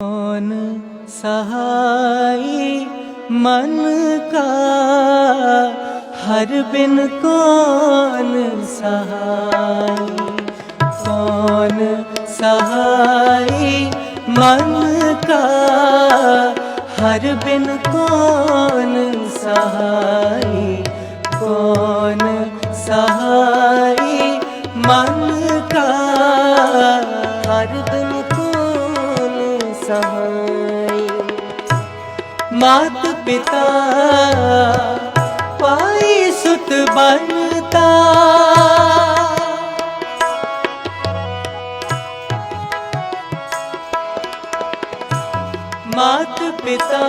कौन सहाय मन का हर बिन कौन सहाय कौन सहाय मन का हर बिन कौन सहाय कौन ਮਾਤ ਪਿਤਾ ਪਾਈ ਸੁਤ ਬੰਤਾ। ਮਾਤ ਪਿਤਾ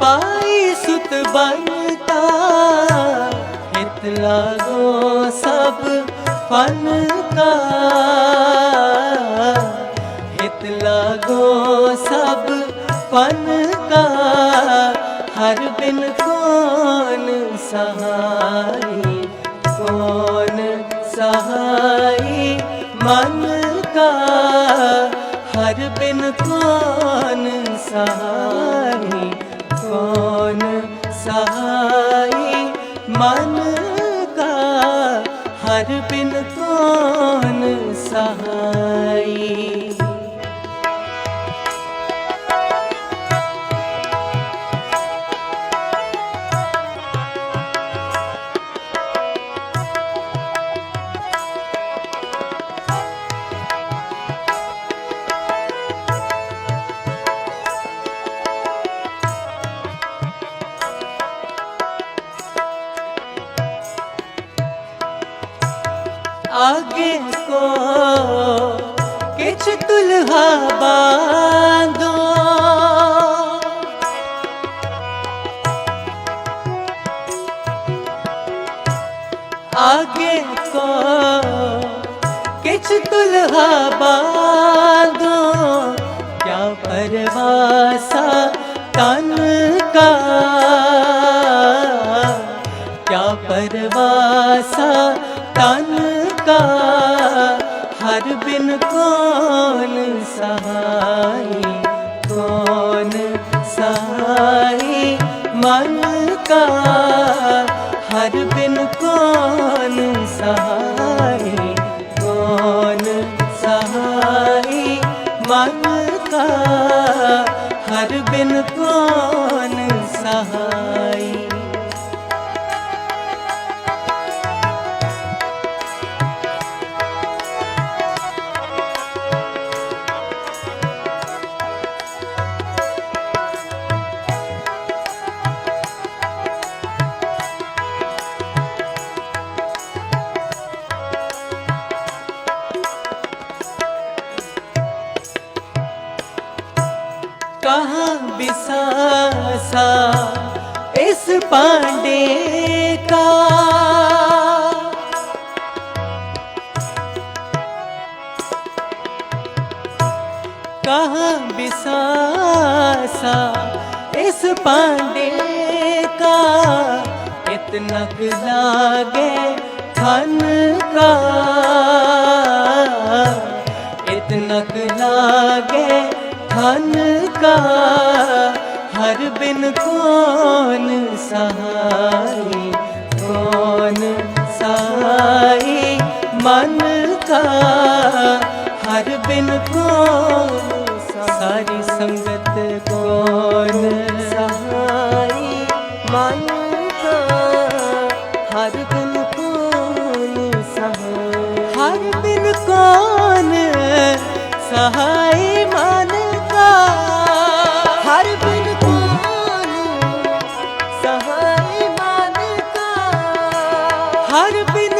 ਪਾਈ ਸੁਤ ਬੰਤਾ। ਹਿਤ ਲਾਗੋ ਸਭ ਫਲ ਕਾ ਹਿਤ ਲਾਗੋ फन का हर बिन कौन सहाय कौन सहाय मन का हर बिन कौन सहाय ਵਿੱਚ ਤੁਲਹਾ ਬਾਂਦੋ ਕਿਆ ਪਰਵਾਸਾ ਤਨ ਮਨ ਕਾ ਹਰ बिसासा इस पांडे का कहाँ बिसासा इस पांडे का इतना लागे धन का इतना लागे धन का हर बिन कौन सहाय कौन सहाय मन का हर बिन कौन सारी संगत कौन सहाय मन का हर बिन कौन सहाय हर बिन कौन सहाय हर बिन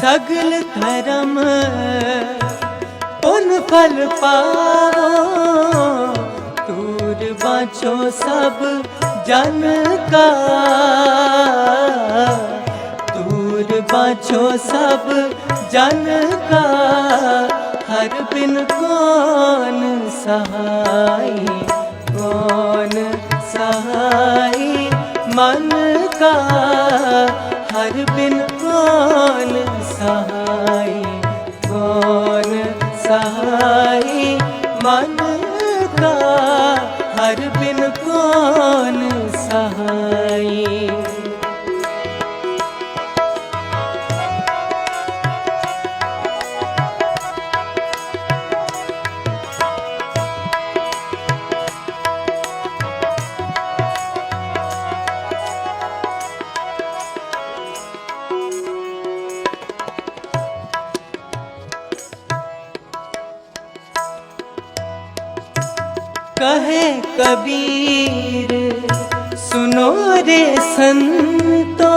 ਸਗਲ ਧਰਮ, ਪੁਨ ਫਲ ਪਾਵੋ। ਤੂਰ ਬਾਛੋ ਸਭ ਜਨ ਕਾ। ਤੂਰ ਬਾਛੋ ਸਭ ਜਨ ਕਾ। ਹਰ ਬਿਨ ਕੌਣ ਸਹਾਈ ਕੌਣ ਸਹਾਈ ਮਨ ਕਾ। ਹਰ ਬਿਨ कहे कबीर सुनो रे संतो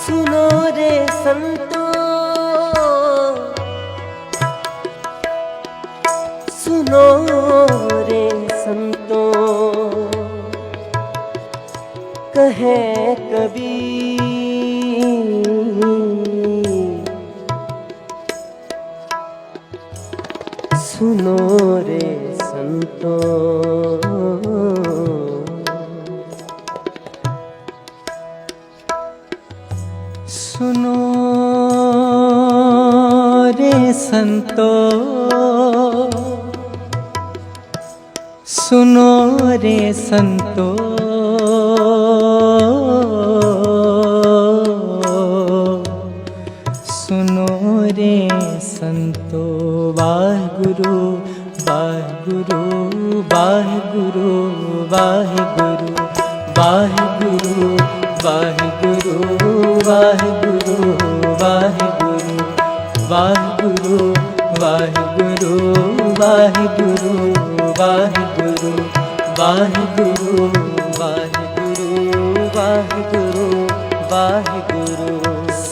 सुनो रे संतो सुनो रे संतो कहे कबीर બનો રે સંતો સુનો રે સંતો સુનો રે સંતો रे संतो वाहिगुरु वाहिगुरु वाहिगुरु वाहिगुरु वाहिगुरु वाहिगुरु वाहिगुरु वाहिगुरु वाहिगुरु वाहिगुरु वाहिगुरु वाहिगुरु वाहिगुरु वाहिगुरु वाहिगुरु वाहिगुरु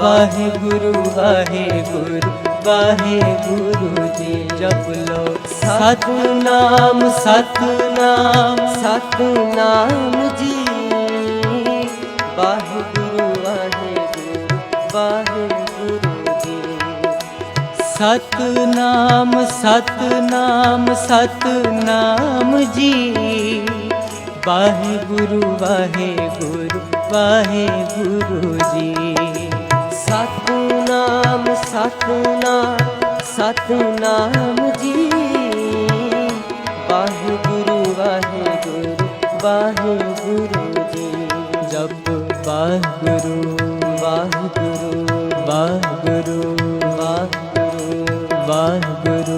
ਵਾਹਿਗੁਰੂ ਵਾਹਿਗੁਰੂ ਵਾਹਿਗੁਰੂ ਜੀ ਜਪ ਲੋ ਸਤਨਾਮ ਸਤਨਾਮ ਸਤਨਾਮ ਜੀ। ਵਾਹਿਗੁਰੂ ਵਾਹਿਗੁਰੂ ਵਾਹਿਗੁਰੂ ਜੀ। ਸਤਨਾਮ ਸਤਨਾਮ ਸਤਨਾਮ ਜੀ। ਵਾਹਿਗੁਰੂ ਵਾਹਿਗੁਰੂ ਵਾਹਿਗੁਰੂ ਜੀ। ਸਤਨਾਮ ਸਤਨਾਮ ਸਤਨਾਮ ਜੀ। ਵਾਹਿਗੁਰੂ ਵਾਹਿਗੁਰੂ ਵਾਹਿਗੁਰੂ ਜੀ। ਜਪ ਵਾਹਿਗੁਰੂ ਵਾਹਿਗੁਰੂ ਵਾਹਿਗੁਰੂ ਵਾਹਿਗੁਰੂ ਵਾਹਿਗੁਰੂ।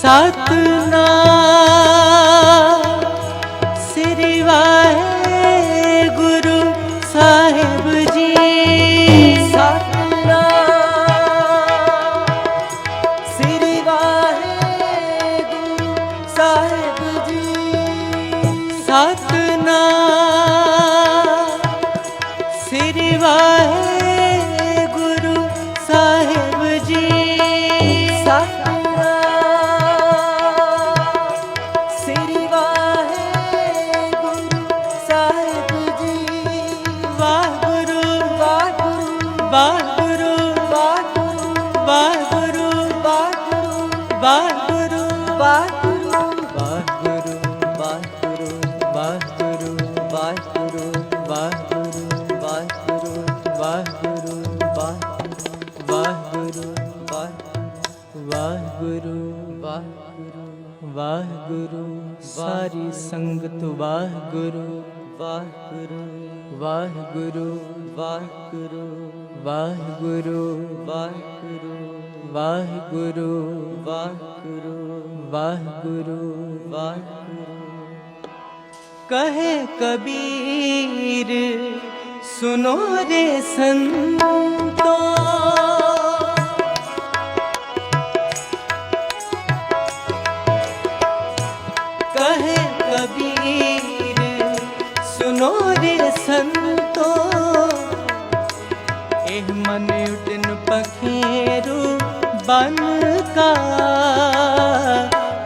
ਸਤਨਾਮ ਵਾਹਿਗੁਰੂ ਵਾਹਿਗੁਰੂ ਵਾਹਿਗੁਰੂ ਸਾਰੀ ਸੰਗਤ ਵਾਹਿਗੁਰੂ ਵਾਹਿਗੁਰੂ ਵਾਹਿਗੁਰੂ ਵਾਹਿਗੁਰੂ ਵਾਹਿਗੁਰੂ ਵਾਹਿਗੁਰੂ ਵਾਹਿਗੁਰੂ ਵਾਹਿਗੁਰੂ ਵਾਹਿਗੁਰੂ ਵਾਹਿਗੁਰੂ। ਕਹੇ ਕਬੀਰ, ਸੁਨੋ ਰੇ ਸੰਤੋ। માનો રે સંતો એ મને ઉઠન પખેરું બન કા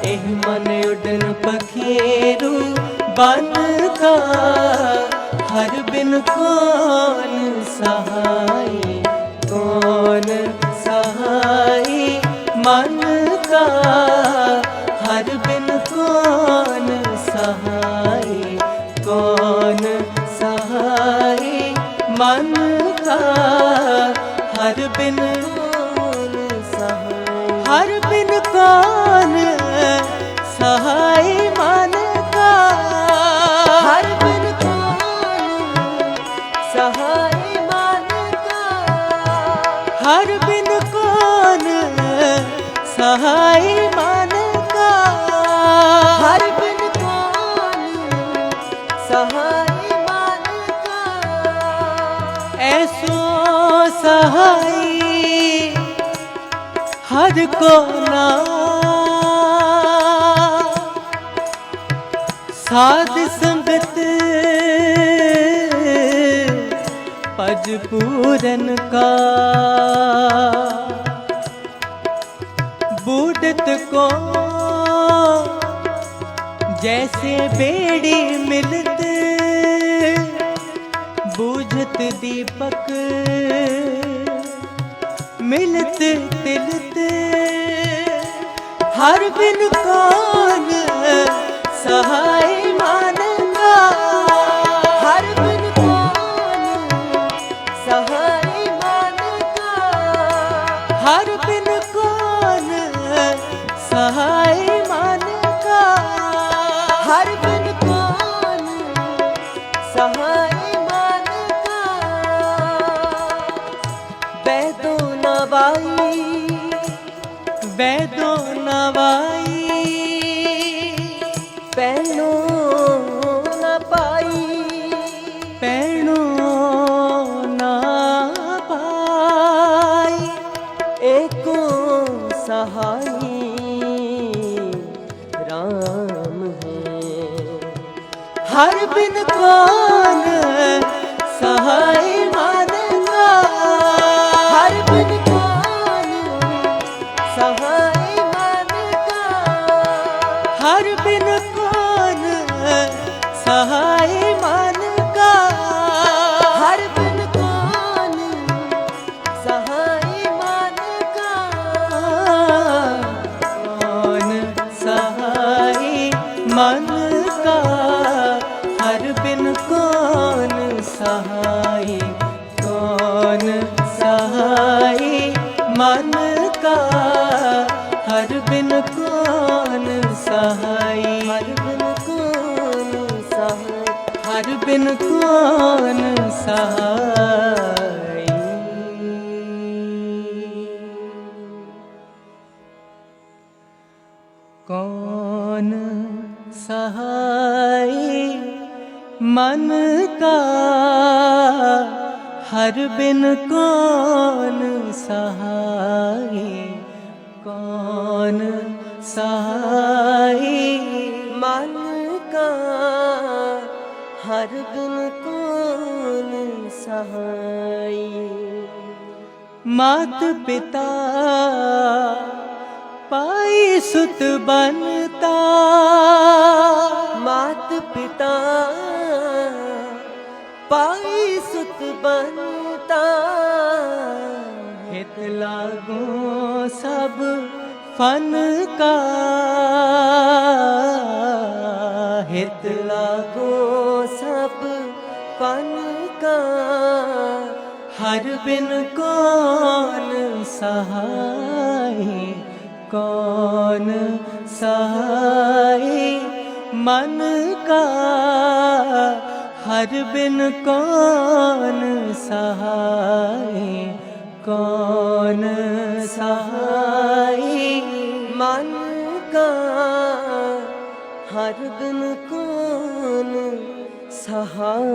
એ મને ઉઠન પખેરું બન કા હર બિન કોન સહાય કોન સહાય મન કા ਮਨ ਕਾ ਹਰ ਬਿਨ ਕੌਣ ਸਹਾਈ ਹਰ ਬਿਨ ਸਹਾਈ। ਹਰ ਕੋ ਨਾ। ਸਾਧ ਸੰਗਤ ਪਜ ਪੂਰਨ ਕਾ। ਬੂਡਤ ਕੋ जैसे बेड़ी मिलत बूझत दीपक ਮਿਲਤੇ ਤਿਲਤੇ। ਹਰ ਬਿਨ ਕਾਨ ਸਹਾਈ ਵੈਦੋ ਨਵਾਈ ਪੈਨੋ ਪਾਈ ਪੈਨੋ ਨਾ ਪਾਈ ਏਕੋ ਸਹਾਈ ਰਾਮ ਹਰ ਬਿਨ ਕੋ পারবে ਬਿਨ ਕੋਨ ਸਹਾਈ? ਕੋਨ ਸਹਾਈ? ਮਨ ਕਾ ਹਰ ਬਿਨ ਕੋਨ ਸਹਾਈ? ਕੋਨ ਸਹਾਈ? ਅਗਨ ਕੋਨ ਸਹਾਈ ਮਾਤ ਪਿਤਾ ਪਾਈ ਸੁਤ ਬਨਤਾ ਮਾਤ ਪਿਤਾ ਪਾਈ ਸੁਤ ਬਨਤਾ ਹਿਤ ਲਾਗੋ ਸਭ ਫਨ ਕਾ हर बिन कौन सहाय कौन सहाय मन का हर बिन कौन सहाय कौन सहाय मन का हर बिन कौन सहाय